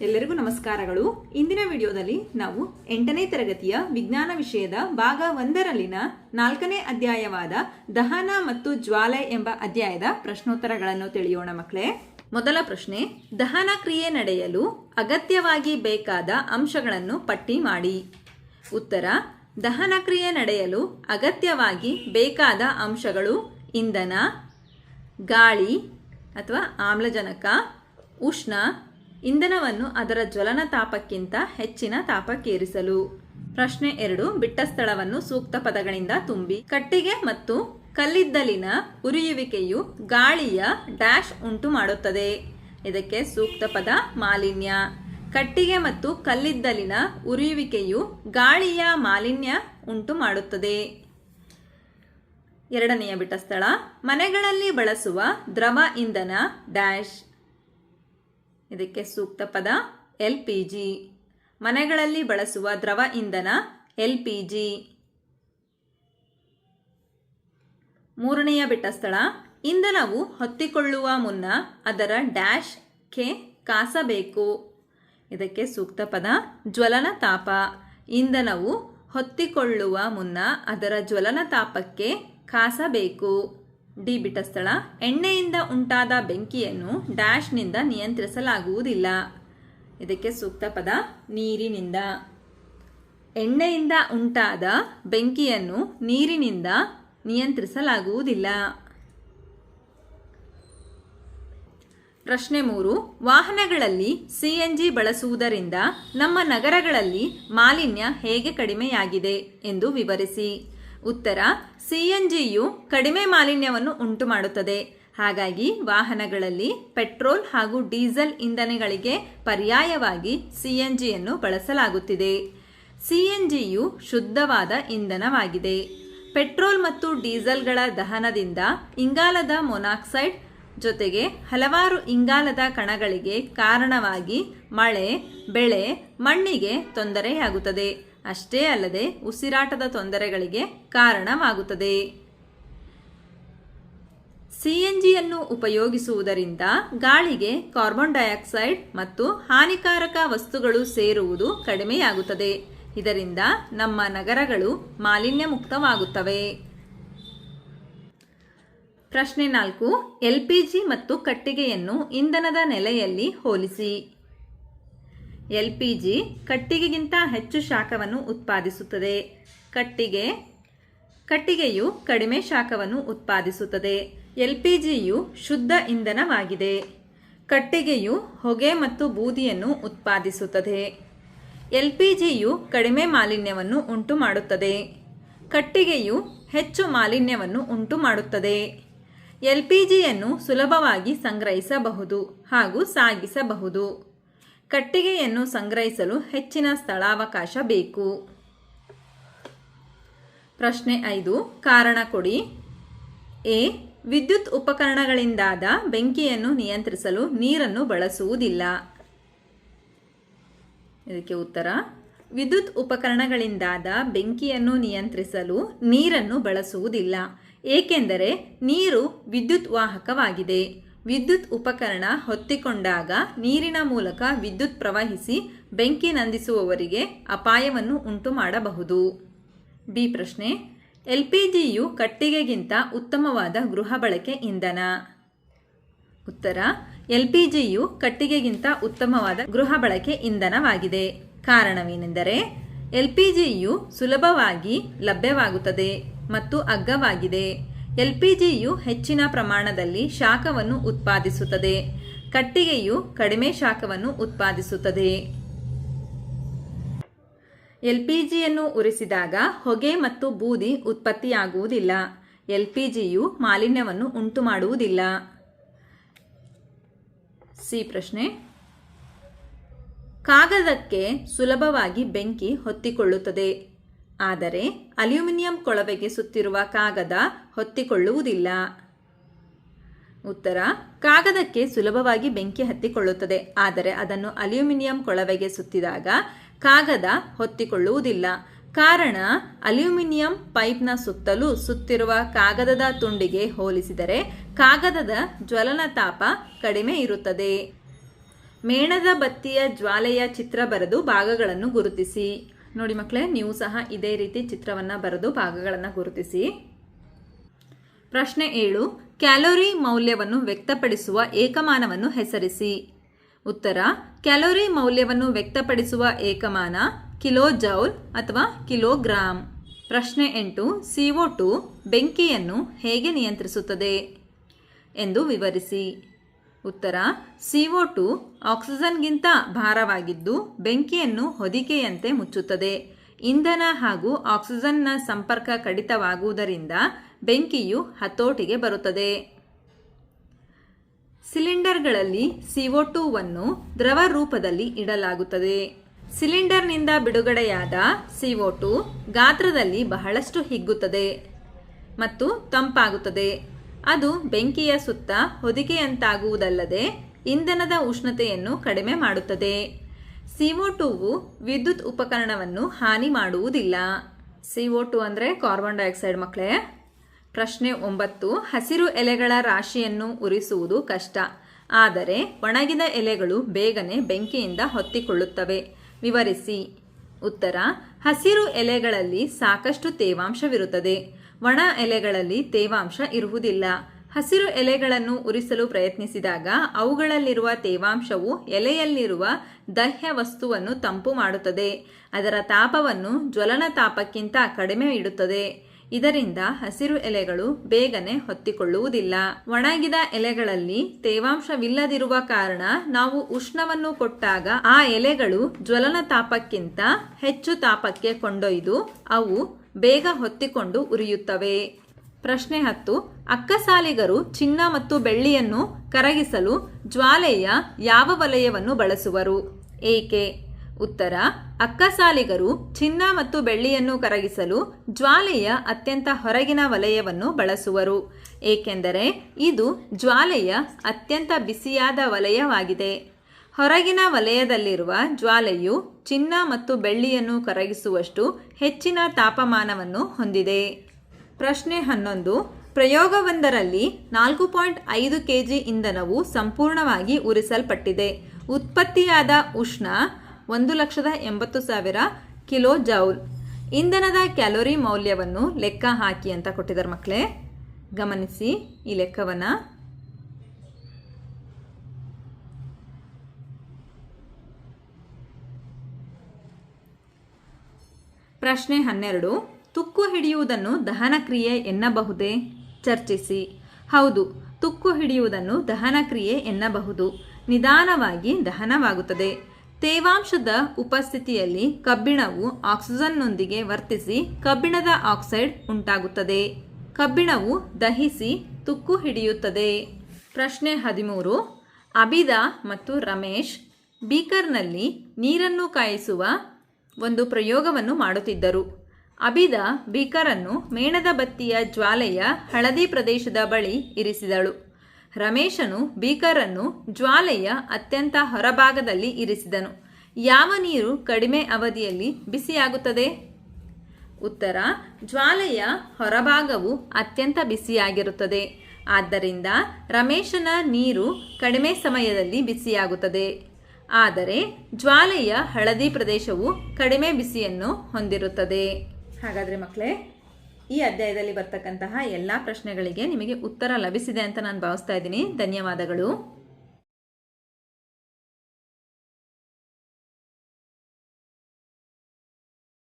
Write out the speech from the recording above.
ಎಲ್ಲರಿಗೂ ನಮಸ್ಕಾರಗಳು. ಇಂದಿನ ವಿಡಿಯೋದಲ್ಲಿ ನಾವು ಎಂಟನೇ ತರಗತಿಯ ವಿಜ್ಞಾನ ವಿಷಯದ ಭಾಗ ಒಂದರಲ್ಲಿನ ನಾಲ್ಕನೇ ಅಧ್ಯಾಯವಾದ ದಹನ ಮತ್ತು ಜ್ವಾಲೆ ಎಂಬ ಅಧ್ಯಾಯದ ಪ್ರಶ್ನೋತ್ತರಗಳನ್ನು ತಿಳಿಯೋಣ ಮಕ್ಕಳೇ. ಮೊದಲ ಪ್ರಶ್ನೆ, ದಹನ ಕ್ರಿಯೆ ನಡೆಯಲು ಅಗತ್ಯವಾಗಿ ಬೇಕಾದ ಅಂಶಗಳನ್ನು ಪಟ್ಟಿ ಮಾಡಿ. ಉತ್ತರ, ದಹನ ಕ್ರಿಯೆ ನಡೆಯಲು ಅಗತ್ಯವಾಗಿ ಬೇಕಾದ ಅಂಶಗಳು ಇಂಧನ, ಗಾಳಿ ಅಥವಾ ಆಮ್ಲಜನಕ, ಉಷ್ಣ ಇಂಧನವನ್ನು ಅದರ ಜ್ವಲನ ತಾಪಕ್ಕಿಂತ ಹೆಚ್ಚಿನ ತಾಪಕ್ಕೇರಿಸಲು. ಪ್ರಶ್ನೆ ಎರಡು, ಬಿಟ್ಟ ಸ್ಥಳವನ್ನು ಸೂಕ್ತ ಪದಗಳಿಂದ ತುಂಬಿ. ಕಟ್ಟಿಗೆ ಮತ್ತು ಕಲ್ಲಿದ್ದಲಿನ ಉರಿಯುವಿಕೆಯು ಗಾಳಿಯ ಡ್ಯಾಶ್ ಉಂಟು ಮಾಡುತ್ತದೆ. ಇದಕ್ಕೆ ಸೂಕ್ತ ಪದ ಮಾಲಿನ್ಯ. ಕಟ್ಟಿಗೆ ಮತ್ತು ಕಲ್ಲಿದ್ದಲಿನ ಉರಿಯುವಿಕೆಯು ಗಾಳಿಯ ಮಾಲಿನ್ಯ ಉಂಟು ಮಾಡುತ್ತದೆ. ಎರಡನೆಯ ಬಿಟ್ಟ ಸ್ಥಳ, ಮನೆಗಳಲ್ಲಿ ಬಳಸುವ ದ್ರವ ಇಂಧನ ಡ್ಯಾಶ್. ಇದಕ್ಕೆ ಸೂಕ್ತ ಪದ ಎಲ್ ಪಿ ಜಿ. ಮನೆಗಳಲ್ಲಿ ಬಳಸುವ ದ್ರವ ಇಂಧನ ಎಲ್ ಪಿ ಜಿ. ಮೂರನೆಯ ಬಿಟ್ಟ ಸ್ಥಳ. ಇಂಧನವು ಹೊತ್ತಿಕೊಳ್ಳುವ ಮುನ್ನ ಅದರ ಡ್ಯಾಶ್ಗೆ ಕಾಸಬೇಕು. ಇದಕ್ಕೆ ಸೂಕ್ತ ಪದ ಜ್ವಲನ ತಾಪ. ಇಂಧನವು ಹೊತ್ತಿಕೊಳ್ಳುವ ಮುನ್ನ ಅದರ ಜ್ವಲನ ತಾಪಕ್ಕೆ ಕಾಸಬೇಕು. ಡಿ ಬಿಟ್ಟ ಸ್ಥಳ ಎಣ್ಣೆಯಿಂದ ಉಂಟಾದ ಬೆಂಕಿಯನ್ನು ಡ್ಯಾಶ್ನಿಂದ ನಿಯಂತ್ರಿಸಲಾಗುವುದಿಲ್ಲ. ಇದಕ್ಕೆ ಸೂಕ್ತ ಪದ, ನೀರಿನಿಂದ. ಎಣ್ಣೆಯಿಂದ ಉಂಟಾದ ಬೆಂಕಿಯನ್ನು ನೀರಿನಿಂದ ನಿಯಂತ್ರಿಸಲಾಗುವುದಿಲ್ಲ. ಪ್ರಶ್ನೆ ಮೂರು, ವಾಹನಗಳಲ್ಲಿ ಸಿಎನ್ಜಿ ಬಳಸುವುದರಿಂದ ನಮ್ಮ ನಗರಗಳಲ್ಲಿ ಮಾಲಿನ್ಯ ಹೇಗೆ ಕಡಿಮೆಯಾಗಿದೆ ಎಂದು ವಿವರಿಸಿ. ಉತ್ತರ ಸಿಎನ್ಜಿಯು ಕಡಿಮೆ ಮಾಲಿನ್ಯವನ್ನು ಉಂಟು ಮಾಡುತ್ತದೆ ಹಾಗಾಗಿ ವಾಹನಗಳಲ್ಲಿ ಪೆಟ್ರೋಲ್ ಹಾಗೂ ಡೀಸೆಲ್ ಇಂಧನಗಳಿಗೆ ಪರ್ಯಾಯವಾಗಿ ಸಿಎನ್ಜಿಯನ್ನು ಬಳಸಲಾಗುತ್ತಿದೆ. ಸಿಎನ್ಜಿಯು ಶುದ್ಧವಾದ ಇಂಧನವಾಗಿದೆ. ಪೆಟ್ರೋಲ್ ಮತ್ತು ಡೀಸೆಲ್ಗಳ ದಹನದಿಂದ ಇಂಗಾಲದ ಮೊನಾಕ್ಸೈಡ್ ಜೊತೆಗೆ ಹಲವಾರು ಇಂಗಾಲದ ಕಣಗಳಿಗೆ ಕಾರಣವಾಗಿ ಮಳೆ, ಬೆಳೆ, ಮಣ್ಣಿಗೆ ತೊಂದರೆಯಾಗುತ್ತದೆ. ಅಷ್ಟೇ ಅಲ್ಲದೆ ಉಸಿರಾಟದ ತೊಂದರೆಗಳಿಗೆ ಕಾರಣವಾಗುತ್ತದೆ. ಸಿಎನ್ಜಿಯನ್ನು ಉಪಯೋಗಿಸುವುದರಿಂದ ಗಾಳಿಗೆ ಕಾರ್ಬನ್ ಡೈಆಕ್ಸೈಡ್ ಮತ್ತು ಹಾನಿಕಾರಕ ವಸ್ತುಗಳು ಸೇರುವುದು ಕಡಿಮೆಯಾಗುತ್ತದೆ. ಇದರಿಂದ ನಮ್ಮ ನಗರಗಳು ಮಾಲಿನ್ಯ ಮುಕ್ತವಾಗುತ್ತವೆ ಪ್ರಶ್ನೆ ನಾಲ್ಕು, ಎಲ್ಪಿಜಿ ಮತ್ತು ಕಟ್ಟಿಗೆಯನ್ನು ಇಂಧನದ ನೆಲೆಯಲ್ಲಿ ಹೋಲಿಸಿ. ಎಲ್ಪಿಜಿ ಕಟ್ಟಿಗೆಗಿಂತ ಹೆಚ್ಚು ಶಾಖವನ್ನು ಉತ್ಪಾದಿಸುತ್ತದೆ. ಕಟ್ಟಿಗೆ, ಕಟ್ಟಿಗೆಯು ಕಡಿಮೆ ಶಾಖವನ್ನು ಉತ್ಪಾದಿಸುತ್ತದೆ. ಎಲ್ ಪಿ ಜಿಯು ಶುದ್ಧ ಇಂಧನವಾಗಿದೆ. ಕಟ್ಟಿಗೆಯು ಹೊಗೆ ಮತ್ತು ಬೂದಿಯನ್ನು ಉತ್ಪಾದಿಸುತ್ತದೆ. ಎಲ್ ಪಿ ಜಿಯು ಕಡಿಮೆ ಮಾಲಿನ್ಯವನ್ನು ಉಂಟು ಮಾಡುತ್ತದೆ ಕಟ್ಟಿಗೆಯು ಹೆಚ್ಚು ಮಾಲಿನ್ಯವನ್ನು ಉಂಟು ಮಾಡುತ್ತದೆ ಎಲ್ ಪಿ ಜಿಯನ್ನು ಸುಲಭವಾಗಿ ಸಂಗ್ರಹಿಸಬಹುದು ಹಾಗೂ ಸಾಗಿಸಬಹುದು. ಕಟ್ಟಿಗೆಯನ್ನು ಸಂಗ್ರಹಿಸಲು ಹೆಚ್ಚಿನ ಸ್ಥಳಾವಕಾಶ ಬೇಕು. ಪ್ರಶ್ನೆ ಐದು, ಕಾರಣ ಕೊಡಿ. ಎ, ವಿದ್ಯುತ್ ಉಪಕರಣಗಳಿಂದಾದ ಬೆಂಕಿಯನ್ನು ನಿಯಂತ್ರಿಸಲು ನೀರನ್ನು ಬಳಸುವುದಿಲ್ಲ. ಇದಕ್ಕೆ ಉತ್ತರ, ವಿದ್ಯುತ್ ಉಪಕರಣಗಳಿಂದಾದ ಬೆಂಕಿಯನ್ನು ನಿಯಂತ್ರಿಸಲು ನೀರನ್ನು ಬಳಸುವುದಿಲ್ಲ, ಏಕೆಂದರೆ ನೀರು ವಿದ್ಯುತ್ ವಾಹಕವಾಗಿದೆ. ವಿದ್ಯುತ್ ಉಪಕರಣ ಹೊತ್ತಿಕೊಂಡಾಗ ನೀರಿನ ಮೂಲಕ ವಿದ್ಯುತ್ ಪ್ರವಹಿಸಿ ಬೆಂಕಿ ನಂದಿಸುವವರಿಗೆ ಅಪಾಯವನ್ನು ಉಂಟು ಮಾಡಬಹುದು ಬಿ ಪ್ರಶ್ನೆ, ಎಲ್ ಪಿ ಜಿಯು ಕಟ್ಟಿಗೆಗಿಂತ ಉತ್ತಮವಾದ ಗೃಹ ಬಳಕೆ ಇಂಧನ? ಉತ್ತರ, ಎಲ್ ಪಿ ಜಿಯು ಕಟ್ಟಿಗೆಗಿಂತ ಉತ್ತಮವಾದ ಗೃಹ ಬಳಕೆ ಇಂಧನವಾಗಿದೆ. ಕಾರಣವೇನೆಂದರೆ ಎಲ್ ಪಿ ಜಿಯು ಸುಲಭವಾಗಿ ಲಭ್ಯವಾಗುತ್ತದೆ ಮತ್ತು ಅಗ್ಗವಾಗಿದೆ. ಎಲ್ಪಿಜಿಯು ಹೆಚ್ಚಿನ ಪ್ರಮಾಣದಲ್ಲಿ ಶಾಖವನ್ನು ಉತ್ಪಾದಿಸುತ್ತದೆ. ಕಟ್ಟಿಗೆಯು ಕಡಿಮೆ ಶಾಖವನ್ನು ಉತ್ಪಾದಿಸುತ್ತದೆ. ಎಲ್ಪಿಜಿಯನ್ನು ಉರಿಸಿದಾಗ ಹೊಗೆ ಮತ್ತು ಬೂದಿ ಉತ್ಪತ್ತಿಯಾಗುವುದಿಲ್ಲ. ಎಲ್ಪಿಜಿಯು ಮಾಲಿನ್ಯವನ್ನು ಉಂಟು ಮಾಡುವುದಿಲ್ಲ ಸಿ ಪ್ರಶ್ನೆ. ಕಾಗದಕ್ಕೆ ಸುಲಭವಾಗಿ ಬೆಂಕಿ ಹೊತ್ತಿಕೊಳ್ಳುತ್ತದೆ. ಆದರೆ ಅಲ್ಯೂಮಿನಿಯಂ ಕೊಳವೆಗೆ ಸುತ್ತಿರುವ ಕಾಗದ ಹೊತ್ತಿಕೊಳ್ಳುವುದಿಲ್ಲ. ಉತ್ತರ, ಕಾಗದಕ್ಕೆ ಸುಲಭವಾಗಿ ಬೆಂಕಿ ಹತ್ತಿಕೊಳ್ಳುತ್ತದೆ, ಆದರೆ ಅದನ್ನು ಅಲ್ಯೂಮಿನಿಯಂ ಕೊಳವೆಗೆ ಸುತ್ತಿದಾಗ ಕಾಗದ ಹೊತ್ತಿಕೊಳ್ಳುವುದಿಲ್ಲ. ಕಾರಣ, ಅಲ್ಯೂಮಿನಿಯಂ ಪೈಪ್ನ ಸುತ್ತಲೂ ಸುತ್ತಿರುವ ಕಾಗದದ ತುಂಡಿಗೆ ಹೋಲಿಸಿದರೆ ಕಾಗದದ ಜ್ವಲನ ತಾಪ ಕಡಿಮೆ ಇರುತ್ತದೆ. ಮೇಣದ ಬತ್ತಿಯ ಜ್ವಾಲೆಯ ಚಿತ್ರ ಬರೆದು ಭಾಗಗಳನ್ನು ಗುರುತಿಸಿ. ನೋಡಿ ಮಕ್ಕಳೇ, ನೀವು ಸಹ ಇದೇ ರೀತಿ ಚಿತ್ರವನ್ನು ಬರೆದು ಭಾಗಗಳನ್ನು ಗುರುತಿಸಿ. ಪ್ರಶ್ನೆ ಏಳು, ಕ್ಯಾಲೋರಿ ಮೌಲ್ಯವನ್ನು ವ್ಯಕ್ತಪಡಿಸುವ ಏಕಮಾನವನ್ನು ಹೆಸರಿಸಿ. ಉತ್ತರ, ಕ್ಯಾಲೋರಿ ಮೌಲ್ಯವನ್ನು ವ್ಯಕ್ತಪಡಿಸುವ ಏಕಮಾನ ಕಿಲೋ ಜೌಲ್ ಅಥವಾ ಕಿಲೋಗ್ರಾಮ್ ಪ್ರಶ್ನೆ ಎಂಟು ಸಿಒ ಟು ಬೆಂಕಿಯನ್ನು ಹೇಗೆ ನಿಯಂತ್ರಿಸುತ್ತದೆ? ಎಂದು ವಿವರಿಸಿ. ಉತ್ತರ ಸಿಒ ಟು ಆಕ್ಸಿಜನ್ಗಿಂತ ಭಾರವಾಗಿದ್ದು ಬೆಂಕಿಯನ್ನು ಹೊದಿಕೆಯಂತೆ ಮುಚ್ಚುತ್ತದೆ. ಇಂಧನ ಹಾಗೂ ಆಕ್ಸಿಜನ್ನ ಸಂಪರ್ಕ ಕಡಿತವಾಗುವುದರಿಂದ ಬೆಂಕಿಯು ಹತೋಟಿಗೆ ಬರುತ್ತದೆ. ಸಿಲಿಂಡರ್ಗಳಲ್ಲಿ ಸಿಒ ಟೂವನ್ನು ದ್ರವ ರೂಪದಲ್ಲಿ ಇಡಲಾಗುತ್ತದೆ. ಸಿಲಿಂಡರ್ನಿಂದ ಬಿಡುಗಡೆಯಾದ ಸಿಒ ಟು ಗಾತ್ರದಲ್ಲಿ ಬಹಳಷ್ಟು ಹಿಗ್ಗುತ್ತದೆ ಮತ್ತು ತಂಪಾಗುತ್ತದೆ. ಅದು ಬೆಂಕಿಯ ಸುತ್ತ ಹೊದಿಕೆಯಂತಾಗುವುದಲ್ಲದೆ ಇಂಧನದ ಉಷ್ಣತೆಯನ್ನು ಕಡಿಮೆ ಮಾಡುತ್ತದೆ. ಸಿಒ ಟೂವು ವಿದ್ಯುತ್ ಉಪಕರಣವನ್ನು ಹಾನಿ ಮಾಡುವುದಿಲ್ಲ. ಸಿಒ ಟು ಅಂದರೆ ಕಾರ್ಬನ್ ಡೈಆಕ್ಸೈಡ್ ಮಕ್ಕಳೇ ಪ್ರಶ್ನೆ ಒಂಬತ್ತು, ಹಸಿರು ಎಲೆಗಳ ರಾಶಿಯನ್ನು ಉರಿಸುವುದು ಕಷ್ಟ. ಆದರೆ ಒಣಗಿದ ಎಲೆಗಳು ಬೇಗನೆ ಬೆಂಕಿಯಿಂದ ಹೊತ್ತಿಕೊಳ್ಳುತ್ತವೆ. ವಿವರಿಸಿ. ಉತ್ತರ, ಹಸಿರು ಎಲೆಗಳಲ್ಲಿ ಸಾಕಷ್ಟು ತೇವಾಂಶವಿರುತ್ತದೆ. ಒಣ ಎಲೆಗಳಲ್ಲಿ ತೇವಾಂಶ ಇರುವುದಿಲ್ಲ. ಹಸಿರು ಎಲೆಗಳನ್ನು ಉರಿಸಲು ಪ್ರಯತ್ನಿಸಿದಾಗ ಅವುಗಳಲ್ಲಿರುವ ತೇವಾಂಶವು ಎಲೆಯಲ್ಲಿರುವ ದಹ್ಯ ವಸ್ತುವನ್ನು ತಂಪು ಮಾಡುತ್ತದೆ. ಅದರ ತಾಪವನ್ನು ಜ್ವಲನ ತಾಪಕ್ಕಿಂತ ಕಡಿಮೆ ಇಡುತ್ತದೆ. ಇದರಿಂದ ಹಸಿರು ಎಲೆಗಳು ಬೇಗನೆ ಹೊತ್ತಿಕೊಳ್ಳುವುದಿಲ್ಲ. ಒಣಗಿದ ಎಲೆಗಳಲ್ಲಿ ತೇವಾಂಶವಿಲ್ಲದಿರುವ ಕಾರಣ ನಾವು ಉಷ್ಣವನ್ನು ಕೊಟ್ಟಾಗ ಆ ಎಲೆಗಳು ಜ್ವಲನ ತಾಪಕ್ಕಿಂತ ಹೆಚ್ಚು ತಾಪಕ್ಕೆ ಕೊಂಡೊಯ್ದು ಅವು ಬೇಗ ಹೊತ್ತಿಕೊಂಡು ಉರಿಯುತ್ತವೆ. ಪ್ರಶ್ನೆ ಹತ್ತು, ಅಕ್ಕಸಾಲಿಗರು ಚಿನ್ನ ಮತ್ತು ಬೆಳ್ಳಿಯನ್ನು ಕರಗಿಸಲು ಜ್ವಾಲೆಯ ಯಾವ ವಲಯವನ್ನು ಬಳಸುವರು? ಏಕೆ? ಉತ್ತರ, ಅಕ್ಕಸಾಲಿಗರು ಚಿನ್ನ ಮತ್ತು ಬೆಳ್ಳಿಯನ್ನು ಕರಗಿಸಲು ಜ್ವಾಲೆಯ ಅತ್ಯಂತ ಹೊರಗಿನ ವಲಯವನ್ನು ಬಳಸುವರು. ಏಕೆಂದರೆ ಇದು ಜ್ವಾಲೆಯ ಅತ್ಯಂತ ಬಿಸಿಯಾದ ವಲಯವಾಗಿದೆ. ಹೊರಗಿನ ವಲಯದಲ್ಲಿರುವ ಜ್ವಾಲೆಯು ಚಿನ್ನ ಮತ್ತು ಬೆಳ್ಳಿಯನ್ನು ಕರಗಿಸುವಷ್ಟು ಹೆಚ್ಚಿನ ತಾಪಮಾನವನ್ನು ಹೊಂದಿದೆ. ಪ್ರಶ್ನೆ ಹನ್ನೊಂದು. ಪ್ರಯೋಗವೊಂದರಲ್ಲಿ ನಾಲ್ಕು ಪಾಯಿಂಟ್ ಐದು ಕೆಜಿ ಇಂಧನವು ಸಂಪೂರ್ಣವಾಗಿ ಉರಿಸಲ್ಪಟ್ಟಿದೆ. ಉತ್ಪತ್ತಿಯಾದ ಉಷ್ಣ ಒಂದು ಲಕ್ಷದ ಎಂಬತ್ತು ಸಾವಿರ ಕಿಲೋ ಜೌಲ್. ಇಂಧನದ ಕ್ಯಾಲೋರಿ ಮೌಲ್ಯವನ್ನು ಲೆಕ್ಕ ಹಾಕಿ ಅಂತ ಕೊಟ್ಟಿದ್ದಾರೆ ಮಕ್ಕಳೇ. ಗಮನಿಸಿ ಈ ಲೆಕ್ಕವನ್ನು. ಪ್ರಶ್ನೆ ಹನ್ನೆರಡು, ತುಕ್ಕು ಹಿಡಿಯುವುದನ್ನು ದಹನ ಕ್ರಿಯೆ ಎನ್ನಬಹುದೇ? ಚರ್ಚಿಸಿ. ಹೌದು, ತುಕ್ಕು ಹಿಡಿಯುವುದನ್ನು ದಹನ ಕ್ರಿಯೆ ಎನ್ನಬಹುದು. ನಿಧಾನವಾಗಿ ದಹನವಾಗುತ್ತದೆ. ತೇವಾಂಶದ ಉಪಸ್ಥಿತಿಯಲ್ಲಿ ಕಬ್ಬಿಣವು ಆಕ್ಸಿಜನ್ನೊಂದಿಗೆ ವರ್ತಿಸಿ ಕಬ್ಬಿಣದ ಆಕ್ಸೈಡ್ ಉಂಟಾಗುತ್ತದೆ. ಕಬ್ಬಿಣವು ದಹಿಸಿ ತುಕ್ಕು ಹಿಡಿಯುತ್ತದೆ. ಪ್ರಶ್ನೆ ಹದಿಮೂರು ಅಬಿದ ಮತ್ತು ರಮೇಶ್, ಬೀಕರ್ನಲ್ಲಿ ನೀರನ್ನು ಕಾಯಿಸುವ ಒಂದು ಪ್ರಯೋಗವನ್ನು ಮಾಡುತ್ತಿದ್ದರು. ಅಬಿದ ಬೀಕರನ್ನು ಮೇಣದ ಬತ್ತಿಯ ಜ್ವಾಲೆಯ ಹಳದಿ ಪ್ರದೇಶದ ಬಳಿ ಇರಿಸಿದಳು. ರಮೇಶನು ಬೀಕರನ್ನು ಜ್ವಾಲೆಯ ಅತ್ಯಂತ ಹೊರಭಾಗದಲ್ಲಿ ಇರಿಸಿದನು. ಯಾವ ನೀರು ಕಡಿಮೆ ಅವಧಿಯಲ್ಲಿ ಬಿಸಿಯಾಗುತ್ತದೆ? ಉತ್ತರ, ಜ್ವಾಲೆಯ ಹೊರಭಾಗವು ಅತ್ಯಂತ ಬಿಸಿಯಾಗಿರುತ್ತದೆ. ಆದ್ದರಿಂದ ರಮೇಶನ ನೀರು ಕಡಿಮೆ ಸಮಯದಲ್ಲಿ ಬಿಸಿಯಾಗುತ್ತದೆ. ಆದರೆ ಜ್ವಾಲೆಯ ಹಳದಿ ಪ್ರದೇಶವು ಕಡಿಮೆ ಬಿಸಿಯನ್ನು ಹೊಂದಿರುತ್ತದೆ. ಹಾಗಾದರೆ ಮಕ್ಕಳೇ ಈ ಅಧ್ಯಾಯದಲ್ಲಿ ಬರ್ತಕ್ಕಂತಹ ಎಲ್ಲ ಪ್ರಶ್ನೆಗಳಿಗೆ ನಿಮಗೆ ಉತ್ತರ ಲಭಿಸಿದೆ ಅಂತ ನಾನು ಭಾವಿಸ್ತಾ ಇದ್ದೀನಿ. ಧನ್ಯವಾದಗಳು.